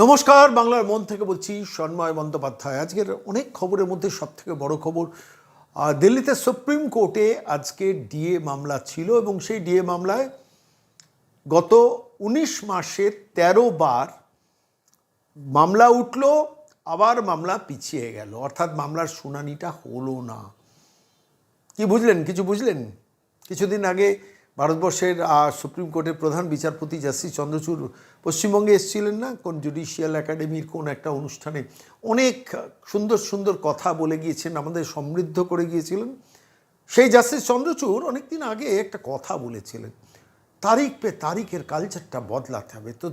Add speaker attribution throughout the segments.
Speaker 1: নমস্কার, বাংলার মন থেকে বলছি সন্ময় বন্দ্যোপাধ্যায়। আজকের অনেক খবরের মধ্যে সব থেকে বড় খবর দিল্লিতে সুপ্রিম কোর্টে আজকে ডিএ মামলা ছিল এবং সেই ডিএ মামলায় গত উনিশ মাসে ১৩ বার মামলা উঠল, আবার মামলা পিছিয়ে গেল। অর্থাৎ মামলার শুনানিটা হলো না। কি বুঝলেন? কিছু বুঝলেন? কিছুদিন আগে ভারতবর্ষের সুপ্রিম কোর্টের প্রধান বিচারপতি জাস্টিস চন্দ্রচূড় পশ্চিমবঙ্গে এসেছিলেন না? কোন জুডিশিয়াল একাডেমির কোন একটা অনুষ্ঠানে অনেক সুন্দর সুন্দর কথা বলে গিয়েছেন, আমাদের সমৃদ্ধ করে গিয়েছিলেন। সেই জাস্টিস চন্দ্রচূড় অনেকদিন আগে একটা কথা বলেছিলেন, তারিখ পে তারিখের কালচারটা বদলাতে হবে। তো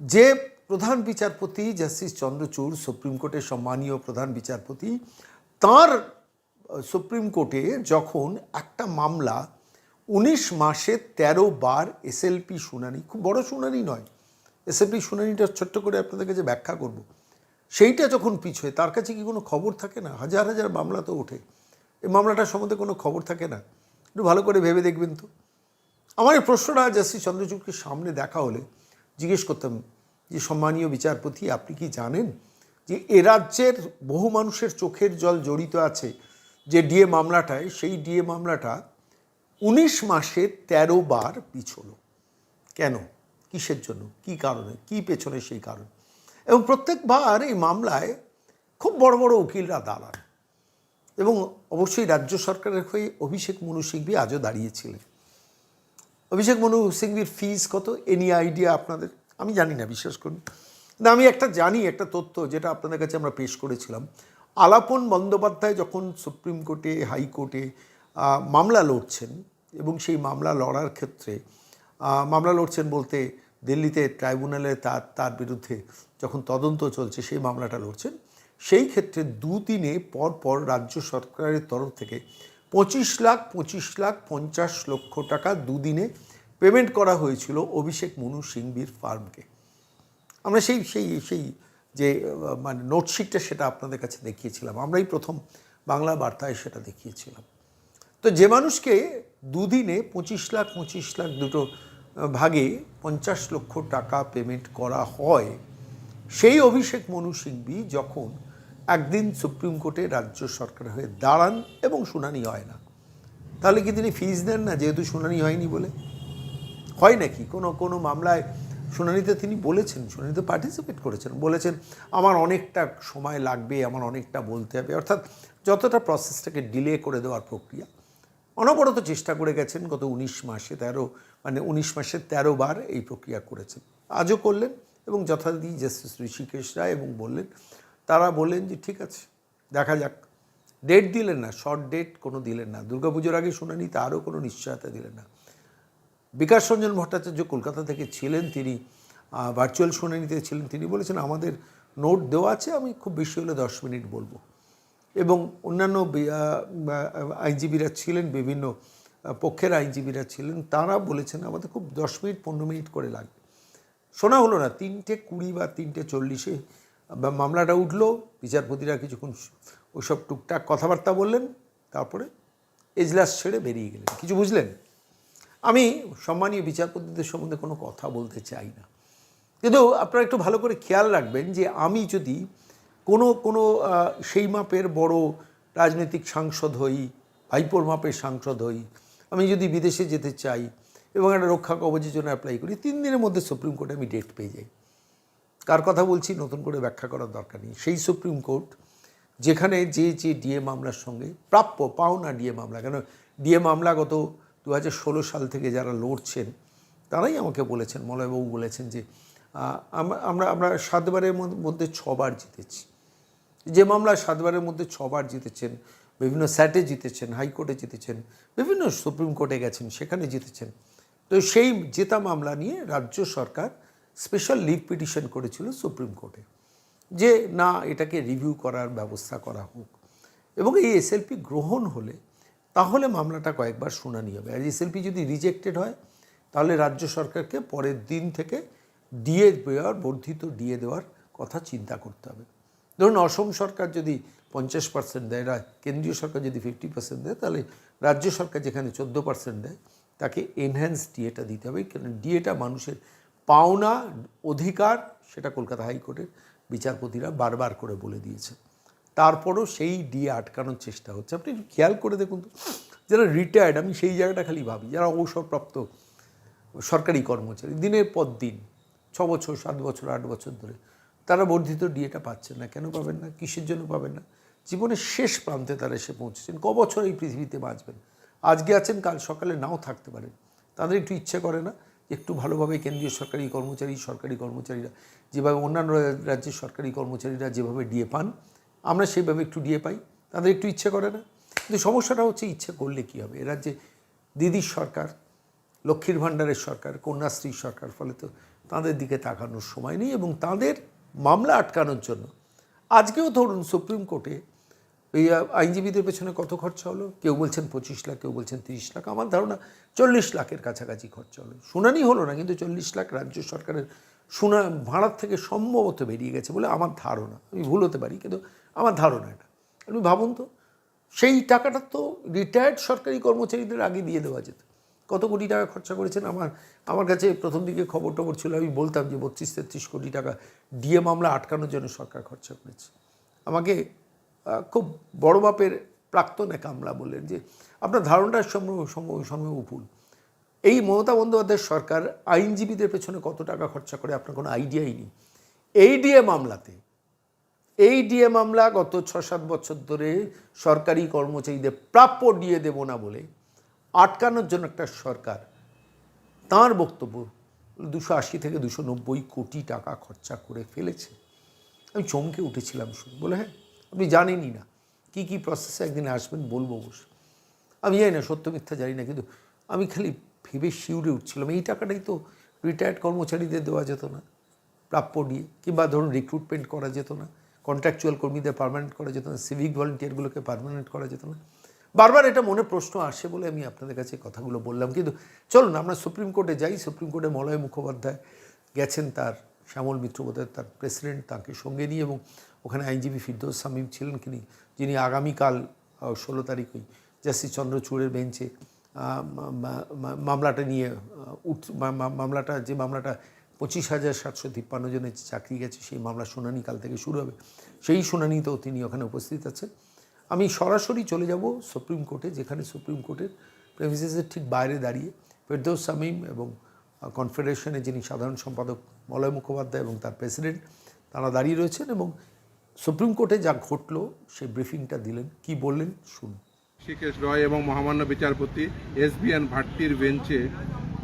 Speaker 1: যে প্রধান বিচারপতি জাস্টিস চন্দ্রচূড়, সুপ্রিম কোর্টের সম্মানীয় প্রধান বিচারপতি, তার সুপ্রিম কোর্টে যখন একটা মামলা উনিশ মাসে ১৩ বার এসএলপি শুনানি, খুব বড় শুনানি নয়। এসএলপি শুনানিটা ছোট্ট করে আপনাদের কাছে ব্যাখ্যা করব। সেইটা যখন পিছোয় তার কাছে কি কোনো খবর থাকে না? হাজার হাজার মামলা তো ওঠে। এই মামলাটার সম্বন্ধে কোনো খবর থাকে না? একটু ভালো করে ভেবে দেখবেন তো। আমার এই প্রশ্নটা জাস্টিস চন্দ্রচূড়কে সামনে দেখা হলে জিজ্ঞেস করতাম যে, সম্মানীয় বিচারপতি, আপনি কি জানেন যে এ রাজ্যের বহু মানুষের চোখের জল জড়িত আছে? যে ডিএ মামলাটায়, সেই ডিএ মামলাটা উনিশ মাসে ১৩ বার পিছলো। কেন? কিসের জন্য? কি কারণে? কি পেছনে সেই কারণ? এবং প্রত্যেকবার এই মামলায় খুব বড় বড় উকিলরা দাঁড়ান। এবং অবশ্যই রাজ্য সরকারের হয়ে অভিষেক মনু সিংভি আজও দাঁড়িয়েছিলেন। অভিষেক মনু সিংভির ফিস কত? এনি আইডিয়া আপনাদের? আমি জানি না, বিশ্বাস করুন। না আমি একটা জানি, একটা তথ্য যেটা আপনাদের কাছে আমরা পেশ করেছিলাম। আলাপন বন্দ্যোপাধ্যায় যখন সুপ্রিম কোর্টে, হাইকোর্টে মামলা লড়ছেন এবং সেই মামলা লড়ার ক্ষেত্রে মামলা লড়ছেন বলতে দিল্লিতে ট্রাইব্যুনালে তার তার বিরুদ্ধে যখন তদন্ত চলছে সেই মামলাটা লড়ছেন। সেই ক্ষেত্রে দুদিনে পর পর রাজ্য সরকারের তরফ থেকে পঁচিশ লাখ পঁচিশ লাখ, পঞ্চাশ লক্ষ টাকা দুদিনে পেমেন্ট করা হয়েছিল অভিষেক মনু সিংভির ফার্মকে। আমরা সেই সেই সেই যে মানে নোটশিটটা সেটা আপনাদের কাছে দেখিয়েছিলাম। আমরাই প্রথম বাংলা বার্তায় সেটা দেখিয়েছিলাম। তো যে মানুষকে দুদিনে পঁচিশ লাখ পঁচিশ লাখ দুটো ভাগে পঞ্চাশ লক্ষ টাকা পেমেন্ট করা হয়, সেই অভিষেক মনু সিংভি যখন একদিন সুপ্রিম কোর্টে রাজ্য সরকার হয়ে দাঁড়ান এবং শুনানি হয় না, তাহলে কি তিনি ফিজ দেন না? যেহেতু শুনানি হয়নি বলে। হয় নাকি? কোনো কোনো মামলায় শুনানিতে তিনি বলেছেন, শুনানিতে পার্টিসিপেট করেছেন। বলেছেন, আমার অনেকটা সময় লাগবে, আমার অনেকটা বলতে হবে। অর্থাৎ যতটা প্রসেসটাকে ডিলে করে দেওয়ার প্রক্রিয়া অনবরত চেষ্টা করে গেছেন গত উনিশ মাসে তেরো মানে উনিশ মাসে তেরো বার এই প্রক্রিয়া করেছেন। আজও করলেন এবং যথারীতি জাস্টিস ঋষিকেশ রায় এবং বললেন, তারা বললেন যে ঠিক আছে, দেখা যাক। ডেট দিলেন না শর্ট ডেট কোনো দিলেন না। দুর্গাপুজোর আগে শুনানি, তারও কোনো নিশ্চয়তা দিলেন না। বিকাশ রঞ্জন ভট্টাচার্য কলকাতা থেকে ছিলেন তিনি ভার্চুয়াল শুনানিতে ছিলেন। তিনি বলেছেন, আমাদের নোট দেওয়া আছে, আমি খুব বেশি হলে দশ মিনিট বলব। এবং অন্যান্য আইনজীবীরা ছিলেন, বিভিন্ন পক্ষের আইনজীবীরা ছিলেন, তারা বলেছেন আমাদের খুব দশ মিনিট, পনেরো মিনিট করে লাগবে। শোনা হলো না, তিনটে কুড়ি বা তিনটে চল্লিশে মামলাটা উঠল, বিচারপতিরা কিছুক্ষণ ওসব টুকটাক কথাবার্তা বললেন, তারপরে এজলাস ছেড়ে বেরিয়ে গেলেন। কিছু বুঝলেন? আমি সম্মানীয় বিচারপতিদের সম্বন্ধে কোনো কথা বলতে চাই না। কিন্তু আপনারা একটু ভালো করে খেয়াল রাখবেন যে আমি যদি কোনো কোনো সেই মাপের বড় রাজনৈতিক সাংসদ হই, ভাইপোর মাপের সাংসদ হই, আমি যদি বিদেশে যেতে চাই এবং একটা রক্ষা কবচের জন্য অ্যাপ্লাই করি, তিন দিনের মধ্যে সুপ্রিম কোর্টে আমি ডেট পেয়ে যাই। কার কথা বলছি? নতুন করে ব্যাখ্যা করার দরকার নেই। সেই সুপ্রিম কোর্ট যেখানে যে যে ডিএ মামলার সঙ্গে প্রাপ্য পাওনা ডিএ মামলা, কেন ডিএ মামলা গত দু হাজার ষোলো সাল থেকে যারা লড়ছেন, তারাই আমাকে বলেছেন, মলয়বাবু বলেছেন যে আমরা আমরা সাতবারের মধ্যে ছবার জিতেছি। যে মামলা সাতবারের মধ্যে ছবার জিতেছেন, বিভিন্ন স্যাটে জিতেছেন, হাইকোর্টে জিতেছেন, বিভিন্ন সুপ্রিম কোর্টে গেছেন, সেখানে জিতেছেন। তো সেই জেতা মামলা নিয়ে রাজ্য সরকার স্পেশাল লিভ পিটিশন করেছিল সুপ্রিম কোর্টে যে না, এটাকে রিভিউ করার ব্যবস্থা করা হোক। এবং এই এসএলপি গ্রহণ হলে তাহলে মামলাটা কয়েকবার শুনানি হবে। আর এসএলপি যদি রিজেক্টেড হয়, তাহলে রাজ্য সরকারকে পরের দিন থেকে ডিএ দেওয়ার, বর্ধিত ডিএ দেওয়ার কথা চিন্তা করতে হবে। ধরুন অসম সরকার যদি পঞ্চাশ পার্সেন্ট দেয় কেন্দ্রীয় সরকার যদি ফিফটি পার্সেন্ট দেয়, তাহলে রাজ্য সরকার যেখানে চোদ্দ পার্সেন্ট দেয়, তাকে এনহ্যান্স ডিএটা দিতে হবে। কারণ ডিএটা মানুষের পাওনা, অধিকার, সেটা কলকাতা হাইকোর্টের বিচারপতিরা বারবার করে বলে দিয়েছে। তারপরও সেই ডিএ আটকানোর চেষ্টা হচ্ছে। আপনি একটু খেয়াল করে দেখুন তো, যারা রিটায়ার্ড আমি সেই জায়গাটা খালি ভাবি, যারা অবসরপ্রাপ্ত সরকারি কর্মচারী, দিনের পর দিন ছ বছর সাত বছর, আট বছর ধরে তারা বর্ধিত ডিএটা পাচ্ছেন না। কেন পাবেন না? কিসের জন্য পাবেন না? জীবনের শেষ প্রান্তে তারা এসে পৌঁছেছেন। ক বছর এই পৃথিবীতে বাঁচবেন? আজকে আছেন, কাল সকালে নাও থাকতে পারেন। তাদের একটু ইচ্ছে করে না? একটু ভালোভাবে কেন্দ্রীয় সরকারি কর্মচারী, সরকারি কর্মচারীরা, যেভাবে অন্যান্য রাজ্যের সরকারি কর্মচারীরা যেভাবে ডিএ পান, আমরা সেইভাবে একটু ডিএ পাই। তাদের একটু ইচ্ছে করে না? কিন্তু সমস্যাটা হচ্ছে ইচ্ছে করলে কী হবে? রাজ্যে দিদির সরকার, লক্ষ্মীর ভাণ্ডারের সরকার, কন্যাশ্রীর সরকার, ফলে তো তাদের দিকে তাকানোর সময় নেই এবং তাদের মামলা আটকানোর জন্য। আজকেও ধরুন সুপ্রিম কোর্টে এই আইনজীবীদের পেছনে কত খরচা হলো? কেউ বলছেন পঁচিশ লাখ, কেউ বলছেন তিরিশ লাখ। আমার ধারণা চল্লিশ লাখের কাছাকাছি খরচা হলো। শুনানি হলো না, কিন্তু চল্লিশ লাখ রাজ্য সরকারের শুনা ভাড়ার থেকে সম্ভবত বেরিয়ে গেছে বলে আমার ধারণা। আমি ভুল হতে পারি, কিন্তু আমার ধারণা এটা। আপনি ভাবুন তো, সেই টাকাটা তো রিটায়ার্ড সরকারি কর্মচারীদের আগে দিয়ে দেওয়া যেত। কত কোটি টাকা খরচা করেছেন? আমার আমার কাছে প্রথম দিকে খবর টবর ছিল, আমি বলতাম যে বত্রিশ, তেত্রিশ কোটি টাকা ডিএ মামলা আটকানোর জন্য সরকার খরচা করেছে। আমাকে খুব বড় মাপের প্রাক্তন এক আমলা বললেন যে, আপনার ধারণার সময় ভুল। এই মমতা বন্দ্যোপাধ্যায়ের সরকার আইনজীবীদের পেছনে কত টাকা খরচা করে আপনার কোনো আইডিয়াই নেই। এই ডিএ মামলাতে, এই ডিএ মামলা গত ছ, সাত বছর ধরে সরকারি কর্মচারীদের প্রাপ্য ডিএ দেব না বলে আটকানোর জন্য একটা সরকার, তার বক্তব্য দুশো আশি থেকে দুশো নব্বই কোটি টাকা খরচা করে ফেলেছে। আমি চমকে উঠেছিলাম শুনে, বলে হ্যাঁ আপনি জানেনই না, কি কি প্রসেসে একদিন আসবেন বলব বসে আমি জানি না, সত্য মিথ্যা জানি না, কিন্তু আমি খালি ভেবে শিউরে উঠছিলাম, এই টাকাটাই তো রিটায়ার্ড কর্মচারীদের দেওয়া যেত না, প্রাপ্য দিয়ে কিংবা ধরুন রিক্রুটমেন্ট করা যেত না কন্ট্রাকচুয়াল কর্মীদের পারমানেন্ট করা যেত না সিভিক ভলেন্টিয়ারগুলোকে পারমানেন্ট করা যেত না। বারবার এটা মনে প্রশ্ন আসে বলে আমি আপনাদের কাছে কথাগুলো বললাম। কিন্তু চলুন, আমরা সুপ্রিম কোর্টে যাই। সুপ্রিম কোর্টে মলয় মুখোপাধ্যায় গেছেন তার শ্যামল মিত্র বোধহয় তার প্রেসিডেন্ট, তাকে সঙ্গে নিয়ে এবং ওখানে আইনজীবী ফিরদৌস সামিম ছিলেন তিনি, যিনি আগামীকাল ষোলো তারিখ ওই জাস্টিস চন্দ্রচূড়ের বেঞ্চে মামলাটা নিয়ে উঠ মামলাটা, যে মামলাটা পঁচিশ হাজার সাতশো তিপ্পান্ন জনের চাকরি গেছে, সেই মামলা শুনানি কাল থেকে শুরু হবে। সেই শুনানিতেও তিনি ওখানে উপস্থিত আছেন। আমি সরাসরি চলে যাব সুপ্রিম কোর্টে যেখানে সুপ্রিম কোর্টের প্রেমিসেসের ঠিক বাইরে দাঁড়িয়ে ফেরদৌস সামিম এবং কনফেডারেশনের যিনি সাধারণ সম্পাদক মলয় মুখোপাধ্যায় এবং তার প্রেসিডেন্ট তারা দাঁড়িয়ে রয়েছেন এবং সুপ্রিম কোর্টে যা ঘটলো সেই ব্রিফিংটা দিলেন। কি বললেন? শুনুন।
Speaker 2: শিকেশ রয় এবং মহামান্য বিচারপতি এস বি এন ভাট্টির বেঞ্চে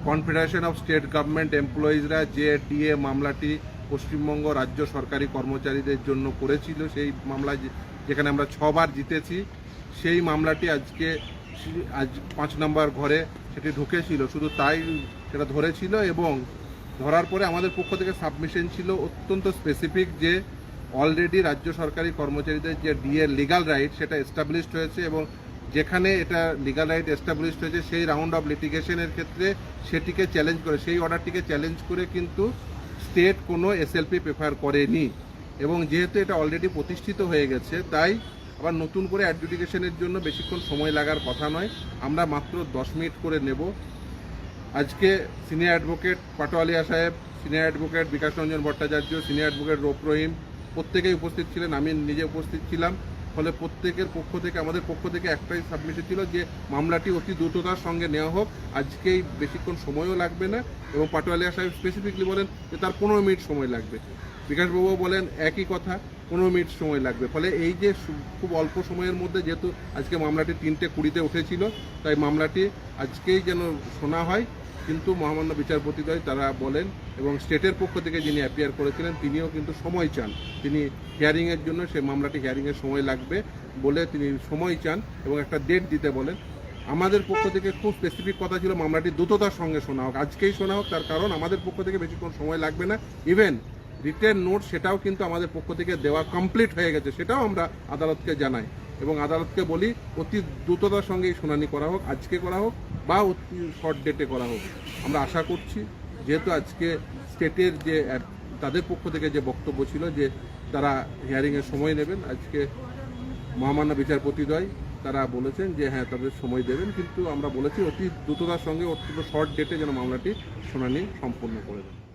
Speaker 2: কনফেডারেশন অফ স্টেট গভর্নমেন্ট এমপ্লয়িজরা যে ডিএ মামলাটি পশ্চিমবঙ্গ রাজ্য সরকারি কর্মচারীদের জন্য করেছিল। সেই মামলায় যেখানে আমরা ছবার জিতেছি, সেই মামলাটি আজকে আজ পাঁচ নম্বর ঘরে সেটি ঢুকেছিল। শুধু তাই সেটা ধরেছিল এবং ধরার পরে আমাদের পক্ষ থেকে সাবমিশন ছিল অত্যন্ত স্পেসিফিক যে অলরেডি রাজ্য সরকারি কর্মচারীদের যে ডিএ লিগাল রাইট সেটা এস্টাবলিশড হয়েছে এবং যেখানে এটা লিগাল রাইট এস্টাবলিশড হয়েছে, সেই রাউন্ড অফ লিটিগেশনের ক্ষেত্রে সেটিকে চ্যালেঞ্জ করে, সেই অর্ডারটিকে চ্যালেঞ্জ করে কিন্তু স্টেট কোনো এসএলপি প্রেফার করেনি। এবং যেহেতু এটা অলরেডি প্রতিষ্ঠিত হয়ে গেছে, তাই আবার নতুন করে অ্যাডজুডিকেশনের জন্য বেশিক্ষণ সময় লাগার কথা নয়। আমরা মাত্র দশ মিনিট করে নেব। আজকে সিনিয়র অ্যাডভোকেট পাটোয়ালিয়া সাহেব senior advocate Bikash Ranjan Bhattacharya senior advocate Rauf Rahim প্রত্যেকেই উপস্থিত ছিলেন, আমি নিজে উপস্থিত ছিলাম। ফলে প্রত্যেকের পক্ষ থেকে, আমাদের পক্ষ থেকে একটাই সাবমিশন ছিল যে মামলাটি অতি দ্রুততার সঙ্গে নেওয়া হোক। আজকেই বেশিক্ষণ সময়ও লাগবে না এবং পাটোয়ালিয়া সাহেব স্পেসিফিকলি বলেন যে তার পনেরো মিনিট সময় লাগবে। বিকাশবাবুও বলেন, একই কথা, পনেরো মিনিট সময় লাগবে। ফলে এই যে খুব অল্প সময়ের মধ্যে যেহেতু আজকে মামলাটি তিনটে কুড়িতে উঠেছিল, তাই মামলাটি আজকেই যেন শোনা হয়। কিন্তু মহামান্য বিচারপতিদ্বয় তারা বলেন, এবং স্টেটের পক্ষ থেকে যিনি অ্যাপিয়ার করেছিলেন, তিনিও কিন্তু সময় চান। তিনি হিয়ারিংয়ের জন্য সেই মামলাটি হিয়ারিংয়ের সময় লাগবে বলে তিনি সময় চান এবং একটা ডেট দিতে বলেন। আমাদের পক্ষ থেকে খুব স্পেসিফিক কথা ছিল, মামলাটি দ্রুততার সঙ্গে শোনা হোক, আজকেই শোনা হোক, তার কারণ আমাদের পক্ষ থেকে বেশিক্ষণ সময় লাগবে না। ইভেন রিটার্ন নোট সেটাও কিন্তু আমাদের পক্ষ থেকে দেওয়া কমপ্লিট হয়ে গেছে, সেটাও আমরা আদালতকে জানাই। এবং আদালতকে বলি, অতি দ্রুততার সঙ্গে শুনানি করা হোক, আজকে করা হোক, বা অতি শর্ট ডেটে করা হোক। আমরা আশা করছি, যেহেতু আজকে স্টেটের যে তাদের পক্ষ থেকে যে বক্তব্য ছিল যে, তারা হিয়ারিংয়ের সময় নেবেন, আজকে মহামান্য বিচারপতিদ্বয় তারা বলেছেন যে হ্যাঁ তাদের সময় দেবেন, কিন্তু আমরা বলেছি অতি দ্রুততার সঙ্গে অত্যন্ত শর্ট ডেটে যেন মামলাটি শুনানি সম্পন্ন করে দেন।